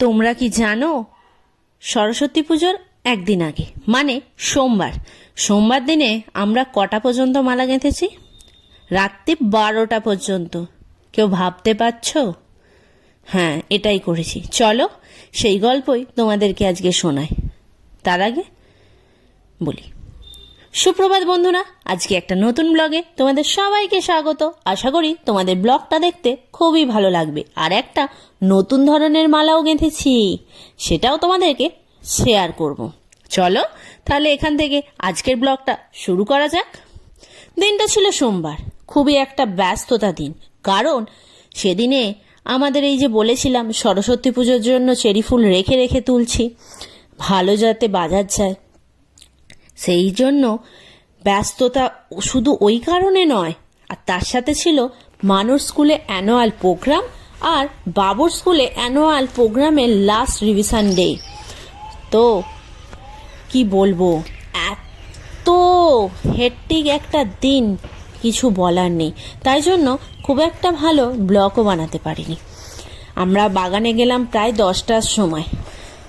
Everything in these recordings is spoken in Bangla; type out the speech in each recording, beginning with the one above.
তোমরা কি জানো? সরস্বতী পুজোর একদিন আগে মানে সোমবার। সোমবার দিনে আমরা কটা পর্যন্ত মালা গেঁথেছি? রাত্রি বারোটা পর্যন্ত। কেউ ভাবতে পারছ? হ্যাঁ এটাই করেছি। চলো, সেই গল্পই তোমাদেরকে আজকে শোনায় তার আগে বলি সুপ্রভাত বন্ধুরা, আজকে একটা নতুন ব্লগে তোমাদের সবাইকে স্বাগত। আশা করি তোমাদের ব্লগটা দেখতে খুবই ভালো লাগবে। আর একটা নতুন ধরনের মালাও গেঁথেছি, সেটাও তোমাদেরকে শেয়ার করব। চলো, তাহলে এখান থেকে আজকের ব্লগটা শুরু করা যাক। দিনটা ছিল সোমবার, খুবই একটা ব্যস্ততা দিন। কারণ সেদিনে আমাদের এই যে বলেছিলাম, সরস্বতী পুজোর জন্য চেরি ফুল রেখে রেখে তুলছি। ভালো যাতে বাজার যায়। সেই জন্য ব্যস্ততা শুধু ওই কারণে নয়, আর তার সাথে ছিল মানুষ স্কুলে অ্যানুয়াল প্রোগ্রাম আর বাবুর স্কুলে অ্যানুয়াল প্রোগ্রামের লাস্ট রিভিশন ডে তো, কি বলব, এত হেট্টিক একটা দিন, কিছু বলার নেই। তাই জন্য খুব একটা ভালো ব্লগও বানাতে পারিনি। আমরা বাগানে গেলাম প্রায় দশটার সময়।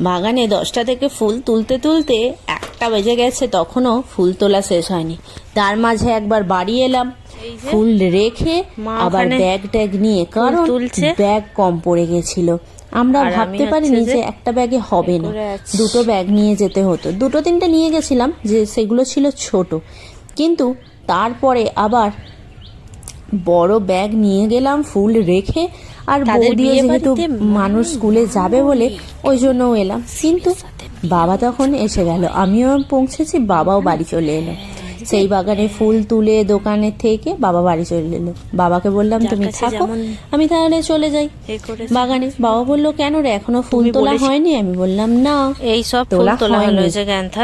বাগানে দশটা থেকে ফুল তুলতে তুলতে একটা বেজে গেছে তখনও ফুল তোলা শেষ হয়নি। তার মাঝে একবার বাড়ি এলাম ফুল রেখে আবার ব্যাগ ট্যাগ নিয়ে কারণ ব্যাগ কম পড়ে গেছিল। আমরা ভাবতে পারিনি যে একটা ব্যাগে হবে না দুটো ব্যাগ নিয়ে যেতে হতো। দুটো তিনটে নিয়ে গেছিলাম যে সেগুলো ছিল ছোট। কিন্তু তারপরে আবার বড় ব্যাগ নিয়ে গেলাম ফুল রেখে আর বৌদিও যেহেতু মানুষ স্কুলে যাবে বলে ওই জন্য এলাম। কিন্তু বাবা তখন এসে গেল। আমিও পৌঁছেছি বাবাও বাড়ি চলে এলো। সেই বাগানে ফুল তুলে দোকানের থেকে বাবা বাড়ি চলে এলো। বাবাকে বললাম তুমি থাকো আমি তাহলে চলে যাই। বাগানে বাবা বলল কেন রে এখনও ফুল তোলা হয়নি? আমি বললাম না এই সব তোলা হয়নি।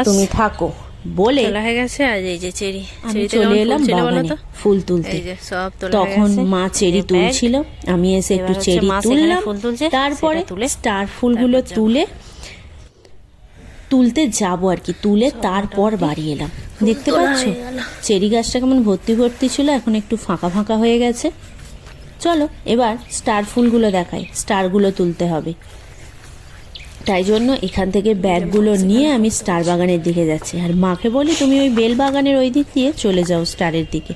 তুমি থাকো। বলে হয়ে গেছে আর এই যে চেরি আমি চলে এলাম বাগানে? ফুল তুলতে। এই যে সব তখন মা চেরি তুলছিল। আমি এসে একটু চেরি তুললাম। তারপরে তুলে স্টার ফুলগুলো তুলে তুলতে যাব আর কি তুলে তারপর বাড়ি এলাম। দেখতে পাচ্ছ? চেরি গাছটা কেমন ভর্তি ভর্তি ছিল এখন একটু ফাঁকা ফাঁকা হয়ে গেছে। চলো এবার স্টার ফুলগুলো দেখাই স্টারগুলো তুলতে হবে। তাই জন্য এখান থেকে ব্যাগগুলো নিয়ে আমি স্টার বাগানের দিকে যাচ্ছি। আর মাকে বলি তুমি ওই বেল বাগানের ওই দিক দিয়ে চলে যাও স্টারের দিকে।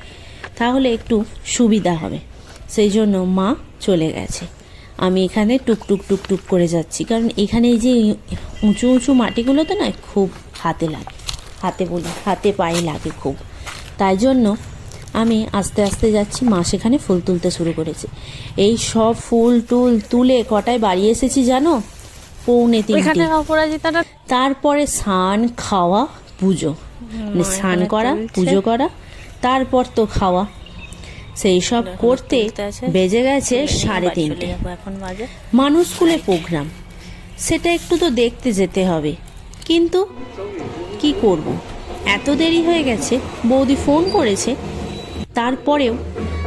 তাহলে একটু সুবিধা হবে। সেই জন্য মা চলে গেছে। আমি এখানে টুকটুক টুকটুক করে যাচ্ছি। কারণ এখানে এই যে উঁচু উঁচু মাটিগুলোতে না খুব হাতে লাগে। হাতে বলি হাতে পায়ে লাগে খুব। তাই জন্য আমি আস্তে আস্তে যাচ্ছি মা সেখানে ফুল তুলতে শুরু করেছে। এই সব ফুল টুল তুলে কটায় বাড়ি এসেছি জানো? পৌনে তিনটে। তারপরে স্নান খাওয়া পুজো। মানে স্নান করা পুজো করা তারপর তো খাওয়া। সেই সব করতে বেজে গেছে সাড়ে তিনটে। মানুষ স্কুলে প্রোগ্রাম। সেটা একটু তো দেখতে যেতে হবে। কিন্তু কি করব? এত দেরি হয়ে গেছে বৌদি ফোন করেছে। তারপরেও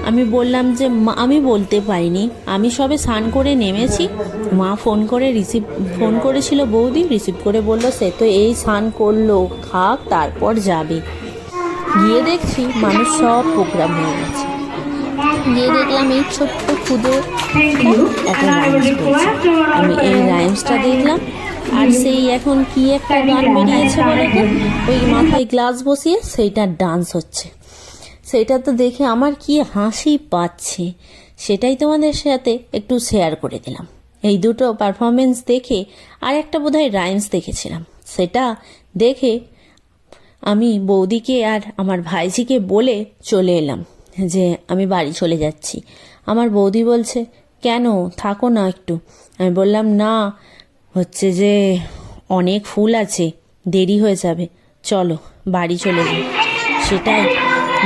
আমি বললাম যে মা আমি বলতে পারিনি। আমি সবে স্নান করে নেমেছি। মা ফোন করে রিসিভ ফোন করেছিল বৌদি রিসিভ করে বলল সে তো এই স্নান করল খাক তারপর যাবে। গিয়ে দেখছি মানুষ সব প্রোগ্রাম হয়ে গেছে। গিয়ে দেখলাম এই ছোট্ট ক্ষুদে একটা রাইমস আমি এই রাইমসটা দেখলাম। আর সেই এখন কি একটা গান বেরিয়েছে বলে তো ওই মাথায় গ্লাস বসিয়ে সেইটা ডান্স হচ্ছে। সেইটা তো দেখে আমার কি হাসি পাচ্ছে। সেটাই তোমাদের সাথে একটু শেয়ার করে দিলাম। এই দুটো পারফরমেন্স দেখে আর একটা বোধহয় রাইমস দেখেছিলাম। সেটা দেখে আমি বৌদিকে আর আমার ভাইজিকে বলে চলে এলাম। যে আমি বাড়ি চলে যাচ্ছি। আমার বৌদি বলছে, কেন? থাকো না একটু। আমি বললাম, না, হচ্ছে যে অনেক ফুল আছে, দেরি হয়ে যাবে। চলো, বাড়ি চলে যাই। সেটাই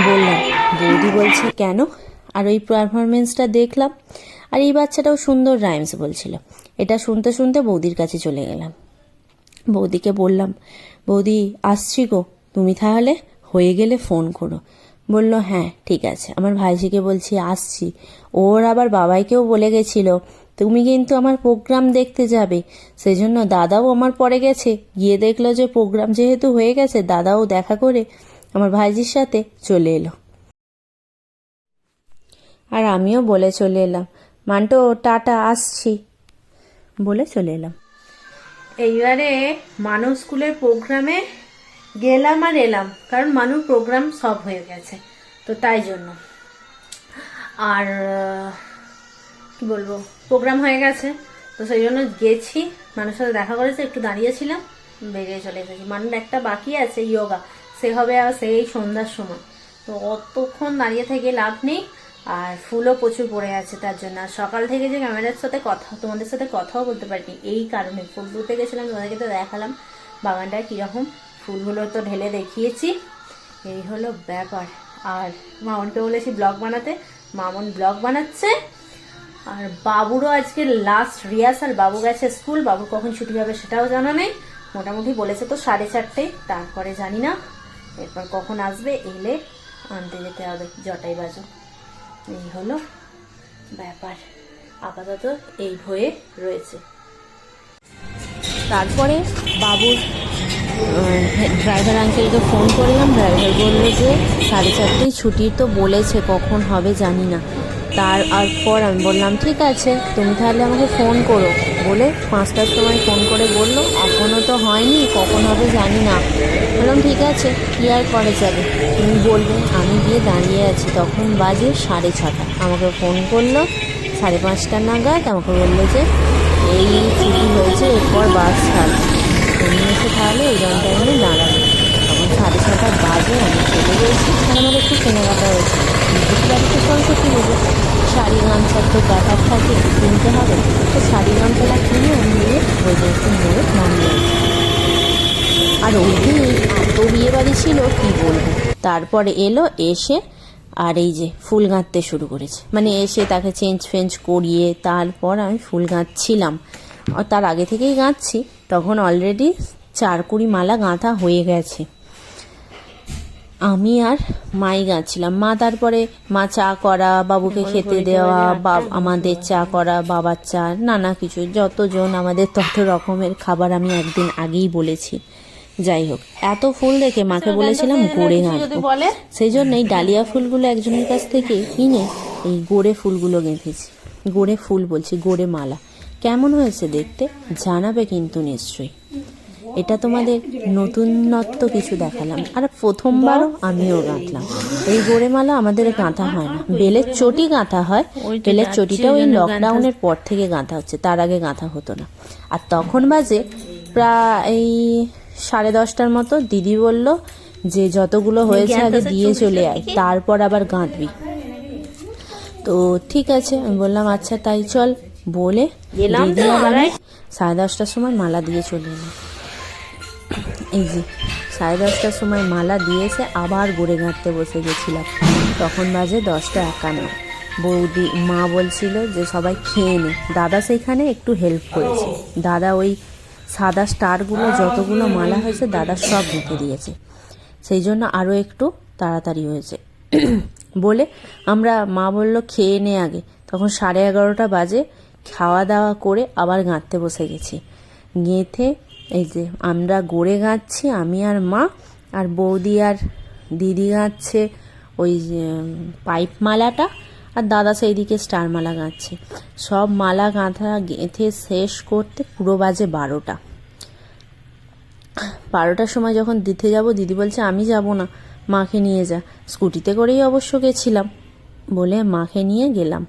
বললাম। বৌদি বলছে, কেন? আর ওই পারফরমেন্সটা দেখলাম, আর এই বাচ্চাটাও সুন্দর রাইমস বলছিল। এটা শুনতে শুনতে বৌদির কাছে চলে গেলাম। বৌদিকে বললাম, বৌদি, আসছি গো। তুমি তাহলে হয়ে গেলে ফোন করো। বলল হ্যাঁ ঠিক আছে। আমার ভাইজিকে বলছি, আসছি। ওর আবার বাবাইকেও বলে গেছিল, তুমি কিন্তু আমার প্রোগ্রাম দেখতে যাবে। সেই জন্য দাদাও আমার পরে গেছে। গিয়ে দেখল যে প্রোগ্রাম যেহেতু হয়ে গেছে, দাদাও দেখা করে আমার ভাইজির সাথে চলে এলো। আর আমিও বলে চলে এলাম, মান্টো, টাটা, আসছি। বলে চলে এলাম। এইবারে মানুষ স্কুলের প্রোগ্রামে গেলাম আর এলাম, কারণ মানুষ প্রোগ্রাম সব হয়ে গেছে, তো তাই জন্য। আর কি বলব প্রোগ্রাম হয়ে গেছে, তো সেই জন্য গেছি মানুষের সাথে দেখা করেছে, একটু দাঁড়িয়েছিলাম, বেরিয়ে চলে এসেছি। মানুষ একটা বাকি আছে ইয়োগা সে হবে আর সেই সন্ধ্যার সময়। তো অতক্ষণ দাঁড়িয়ে থেকে লাভ নেই, আর ফুলও প্রচুর পড়ে আছে তার জন্য। আর সকাল থেকে যে ক্যামেরার সাথে কথা, তোমাদের সাথে কথাও বলতে পারিনি, এই কারণে। ফুল তুলতে গেছিলাম, তোমাদেরকে তো দেখালাম, বাগানটা কীরকম ফুলগুলো তো ঢেলে দেখিয়েছি। এই হলো ব্যাপার। আর মামনকে বলেছি ব্লগ বানাতে। মামন ব্লগ বানাচ্ছে। আর বাবুরও আজকে লাস্ট রিহার্সাল বাবু গেছে স্কুল। বাবুর কখন ছুটি হবে সেটাও জানা নেই। মোটামুটি বলেছে তো সাড়ে চারটে। তারপরে জানি না। এরপর কখন আসবে, এলে আনতে যেতে হবে জটাই বাজো। এই হলো ব্যাপার। আপাতত এই হয়ে রয়েছে। তারপরে বাবুর ড্রাইভার আঙ্কেলকে ফোন করলাম। ড্রাইভার বলল যে, সাড়ে চারটেই ছুটি তো বলেছে, কখন হবে জানি না। তার আর পর আমি বললাম, ঠিক আছে, তুমি তাহলে আমাকে ফোন করো। বলে পাঁচটার সময় ফোন করে বলল এখনও তো হয়নি, কখন হবে জানি না। বললাম, ঠিক আছে, কী আর করা যাবে? তুমি বলবে আমি গিয়ে দাঁড়িয়ে আছি, তখন বাজে সাড়ে ছটা। আমাকে ফোন করল, সাড়ে পাঁচটা নাগাদ আমাকে বলল যে, এই ছুটি হয়েছে, এরপর বাস ছাড়বে তুমি এসে তাহলে, এই টাইমে দাঁড়াবে। তখন সাড়ে ছটা বাজে, আমি চলে গেছি। আর আমার একটু কেনাকাটা হয়েছে। নিজের বাড়িতে সঙ্গে সরস্বতী পুজো শাড়ি গামছার তো ব্যাপার থাকে কিনতে হবে। তো শাড়ি, গামছাটা কিনে নিয়ে ওই একটু মোড়ে নামিয়ে আর ওই দিন এত বিয়ে বাড়ি ছিল, কী বলব? তারপরে এলো, এসে আর এই যে ফুল গাঁথতে শুরু করেছে। মানে এসে তাকে চেঞ্জ ফেঞ্জ করিয়ে তারপর আমি ফুল গাঁথছিলাম। আর তার আগে থেকেই গাঁথছি। তখন অলরেডি চার কুড়ি মালা গাঁথা হয়ে গেছে। আমি আর মাই গাঁছিলাম মা তারপরে মা চা করা বাবুকে খেতে দেওয়া বা আমাদের চা করা বাবার চা নানা কিছু। যতজন আমাদের তত রকমের খাবার আমি একদিন আগেই বলেছি। যাই হোক এত ফুল দেখে মাকে বলেছিলাম গোড়ে গাঁথবো। সেই জন্য এই ডালিয়া ফুলগুলো একজনের কাছ থেকে কিনে এই গোড়ে ফুলগুলো গেঁথেছি। গোড়ে ফুল বলছি গোড়ে মালা। কেমন হয়েছে দেখতে? জানাবে কিন্তু নিশ্চয়ই। এটা তোমাদের নতুনত্ব কিছু দেখালাম। আর প্রথমবারও আমিও গাঁথলাম। এই গোড়েমালা আমাদের গাঁথা হয় না। বেলের চটি গাঁথা হয়। বেলের চটিটা ওই লকডাউনের পর থেকে গাঁথা হচ্ছে। তার আগে গাঁথা হতো না। আর তখন বাজে প্রায় এই সাড়ে দশটার মতো দিদি বলল যে যতগুলো হয়েছে আগে দিয়ে চলে আয়। তারপর আবার গাঁথবি। তো ঠিক আছে আমি বললাম আচ্ছা তাই চল। বলে দিদি সাড়ে দশটার সময় মালা দিয়ে চলে এলাম। এই যে সাড়ে দশটার সময় মালা দিয়েছে আবার গড়ে গাঁথতে বসে গেছিলাম। তখন বাজে দশটা একান্ন। বৌদি মা বলছিল যে সবাই খেয়ে নে। দাদা সেখানে একটু হেল্প করেছে। দাদা ওই সাদা স্টারগুলো যতগুলো মালা হয়েছে দাদা সব ঢুকে দিয়েছে। সেই জন্য আরও একটু তাড়াতাড়ি হয়েছে। বলে আমরা মা বলল খেয়ে নে আগে। তখন সাড়ে এগারোটা বাজে। খাওয়া দাওয়া করে আবার গাঁথতে বসে গেছি। গেঁথে এই যে আমরা গড়ে গাঁথছি আমি আর মা, আর বৌদি আর দিদি গাঁথছে ওই পাইপ মালাটা, আর দাদা সেই দিকে স্টার মালা গাঁথছে সব মালা গাঁথা গেঁথে শেষ করতে পুরো বাজে বারোটা। বারোটার সময় যখন দিতে যাব, দিদি বলছে, আমি যাব না, মাকে নিয়ে যা। স্কুটিতে করেই অবশ্য গেছিলাম। বলে মাকে নিয়ে গেলাম।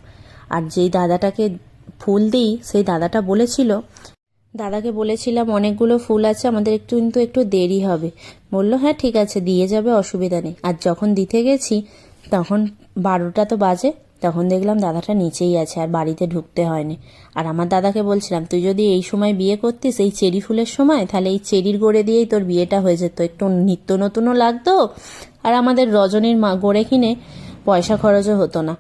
আর যেই দাদাটাকে ফুল দিই, সেই দাদাটা বলেছিল, দাদাকে বলেছিলাম অনেকগুলো ফুল আছে, আমাদের একটু কিন্তু একটু দেরি হবে। বলল হ্যাঁ ঠিক আছে, দিয়ে যাবে, অসুবিধা নেই। আর যখন দিতে গেছি, তখন বারোটা তো বাজে, তখন দেখলাম দাদাটা নিচেই আছে, আর বাড়িতে ঢুকতে হয়নি। আর আমার দাদাকে বলছিলাম, তুই যদি এই সময় বিয়ে করতিস, এই চেরি ফুলের সময়, তাহলে এই চেরির গোড়ে দিয়েই তোর বিয়েটা হয়ে যেত। একটু নিত্য নতুনও লাগতো, আর আমাদের রজনীর মা গড়ে কিনে পয়সা খরচও হতো না।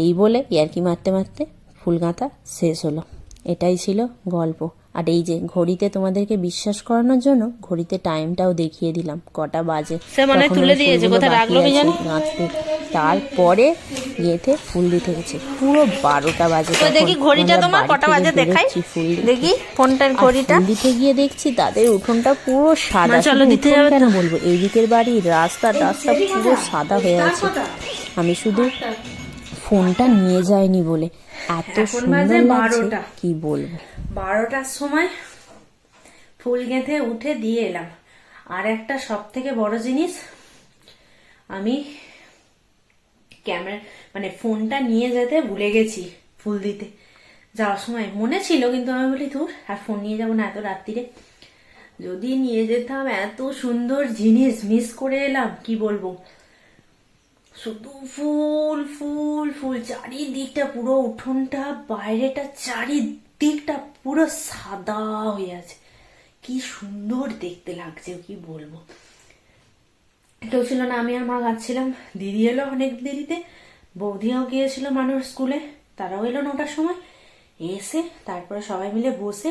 এই বলে ইয়ার্কি মারতে মারতে ফুল গাঁথা শেষ হলো। এটাই ছিল গল্প। আর এই যে ঘড়িতে তোমাদেরকে বিশ্বাস করানোর জন্য ঘড়িতে টাইমটাও দেখিয়ে দিলাম কটা বাজে। মনে তুলে ওই দিয়েছে, কোথায় রাখল কি জানি? গাঁথতে। তারপরে গেতে ফুল দিতে গেছে। পুরো বারোটা বাজে দেখি ঘড়িটা তোমার কটা বাজে দেখাই। ফুল দিতে। দেখি ফোনটার ঘড়িটা। দিতে গিয়ে দেখছি তাদের উঠোনটা পুরো সাদা। চলো দিতে যাবে কেন বলব? এই দিকের বাড়ির রাস্তা রাস্তা পুরো সাদা হয়ে আছে। আমি শুধু ফোনটা নিয়ে যাইনি বলে। এত সুন্দর লাগছে কি বলব? বারোটার সময় ফুল গেঁথে উঠে দিয়ে এলাম। আর একটা সব থেকে বড় জিনিস আমি ক্যামেরা মানে ফোনটা নিয়ে যেতে ভুলে গেছি ফুল দিতে। যাওয়ার সময় মনে ছিল কিন্তু আমি বলি তোর আর ফোন নিয়ে যাব না এত রাত্রিরে। যদি নিয়ে যেতাম এত সুন্দর জিনিস মিস করে এলাম কি বলব? শুধু ফুল ফুল ফুল, চারিদিকটা পুরো উঠোনটা, বাইরেটা চারিদিকটা পুরো সাদা হয়ে আছে। কি সুন্দর দেখতে লাগছে, কি বলব। কেউ ছিল না, আমি আর মা গাচ্ছিলাম। দিদি এলো অনেক দেরিতে। বৌদিও গিয়েছিল মানুষ স্কুলে, তারাও এলো নটার সময়। এসে তারপরে সবাই মিলে বসে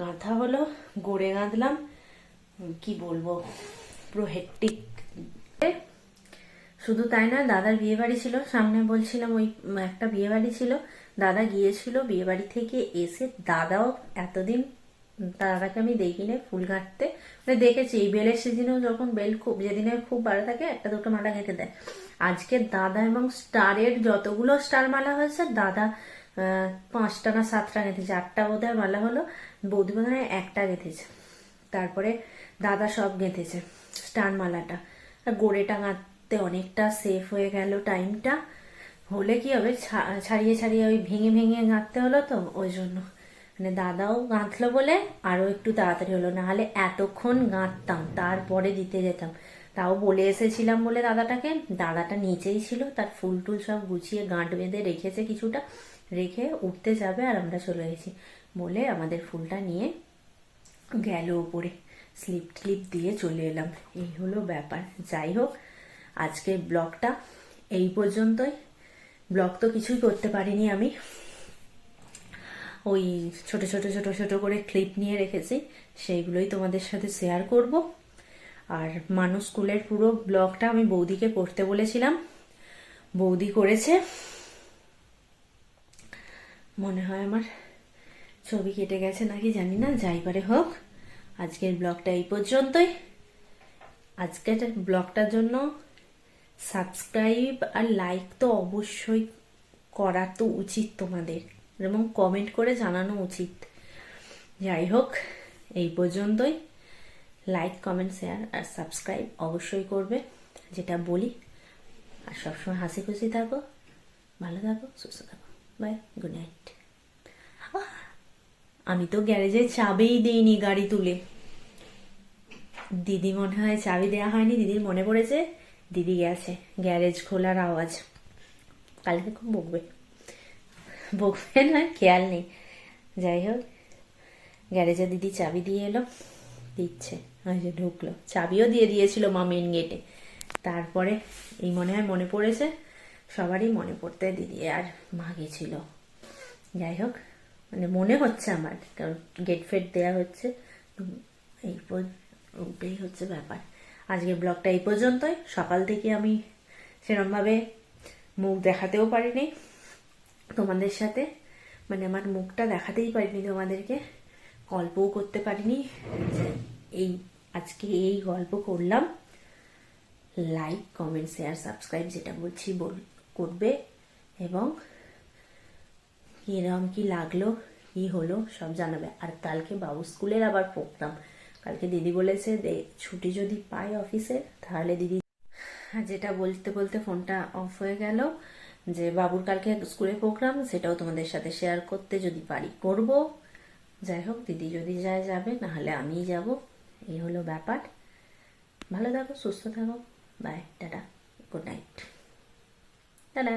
গাঁথা হলো, গড়ে গাঁথলাম কি বলব, পুরো হেট্টিক শুধু তাই না দাদার বিয়ে বাড়ি ছিল। সামনে বলছিলাম ওই একটা বিয়ে বাড়ি ছিল। দাদা গিয়েছিল বিয়ে বাড়ি থেকে এসে দাদাও এতদিন দাদাকে আমি দেখি দেখিনি ফুল গাঁথতে মানে দেখেছি বেলের সিজনেও যখন বেল খুব, যেদিনে খুব ভালো থাকে, একটা দুটো মালা গেঁথে দেয়। আজকে দাদা এবং স্টারের যতগুলো স্টার মালা হয়েছে, দাদা পাঁচটা না সাতটা গেঁথেছে আটটা বোধহয় মালা হলো, বৌদি বোধ হয় একটা গেঁথেছে তারপরে দাদা সব গেঁথেছে স্টার মালাটা। আর গোড়েটা গাঁথতে অনেকটা সেফ হয়ে গেল টাইমটা হলে কি হবে? ছাড়িয়ে ছাড়িয়ে ওই ভেঙে ভেঙে গাঁথতে হলো তো, ওই জন্য। মানে দাদাও গাঁথলো বলে আরও একটু তাড়াতাড়ি হলো। না হলে এতক্ষণ গাঁথতাম তারপরে দিতে যেতাম। তাও বলে এসেছিলাম বলে দাদাটাকে। দাদাটা নিচেই ছিল, তার ফুল টুল সব গুছিয়ে গাঁট বেঁধে রেখেছে কিছুটা। রেখে উঠতে যাবে আর আমরা চলে গেছি। বলে আমাদের ফুলটা নিয়ে গেল ওপরে স্লিপ টিপ দিয়ে চলে এলাম। এই হলো ব্যাপার। যাই হোক আজকের ব্লগটা এই পর্যন্তই। ব্লগ তো কিছুই করতে পারিনি আমি। ওই ছোট ছোট ছোট ছোট করে ক্লিপ নিয়ে রেখেছি, সেইগুলোই তোমাদের সাথে শেয়ার করব। আর মানুষ স্কুলের পুরো ব্লগটা আমি বৌদিকে করতে বলেছিলাম। বৌদি করেছে। মনে হয় আমার ছবি কেটে গেছে নাকি জানি না, যাই পারে হোক। আজকের ব্লগটা এই পর্যন্তই। আজকের ব্লগটার জন্য সাবস্ক্রাইব আর লাইক তো অবশ্যই করা তো উচিত তোমাদের এবং কমেন্ট করে জানানো উচিত। যাই হোক, এই পর্যন্তই। লাইক কমেন্ট শেয়ার আর সাবস্ক্রাইব অবশ্যই করবে, যেটা বলি। আর সবসময় হাসি খুশি থাকো, ভালো থাকো, সুস্থ থাকো। বাই গুড নাইট আমি তো গ্যারেজে চাবিই দিইনি গাড়ি তুলে। দিদি মনে হয় চাবি দেওয়া হয়নি, দিদির মনে পড়েছে। দিদি গেছে, গ্যারেজ খোলার আওয়াজ। কালকে খুব বকবে। বকবে না, খেয়াল নেই। যাই হোক, গ্যারেজে দিদি চাবি দিয়ে এলো, দিচ্ছে, ওই যে ঢুকলো। চাবিও দিয়ে দিয়েছিল মা মেন গেটে তারপরে এই মনে হয় মনে পড়েছে, সবারই মনে পড়তে দিদি আর মা গেছিল। যাই হোক মানে মনে হচ্ছে আমার, কারণ গেট ফেট দেওয়া হচ্ছে, এই ওটাই হচ্ছে ব্যাপার। আজকে ব্লগটা এই পর্যন্তই। সকাল থেকে আমি সেরমভাবে মুখ দেখাতেও পারিনি তোমাদের সাথে। মানে আমার মুখটা দেখাতেই পারিনি তোমাদেরকে। গল্পও করতে পারিনি। এই আজকে এই গল্প করলাম। লাইক কমেন্ট শেয়ার সাবস্ক্রাইব যেটা বলছি বল, করবে। এবং কিরম কি লাগল, কি হলো, সব জানাবে। আর কালকে বাবু স্কুলের আবার প্রোগ্রাম কালকে দিদি বলেছে ছুটি যদি পাই অফিসে, তাহলে দিদি যেটা বলতে বলতে ফোনটা অফ হয়ে গেল যে বাবুর কালকে স্কুলে প্রোগ্রাম সেটাও তোমাদের সাথে শেয়ার করতে যদি পারি, করব। যাই হোক, দিদি যদি যায়, যাবে, নাহলে আমিই যাব। এই হলো ব্যাপার। ভালো থাকো, সুস্থ থাকো। Bye tata good night tata.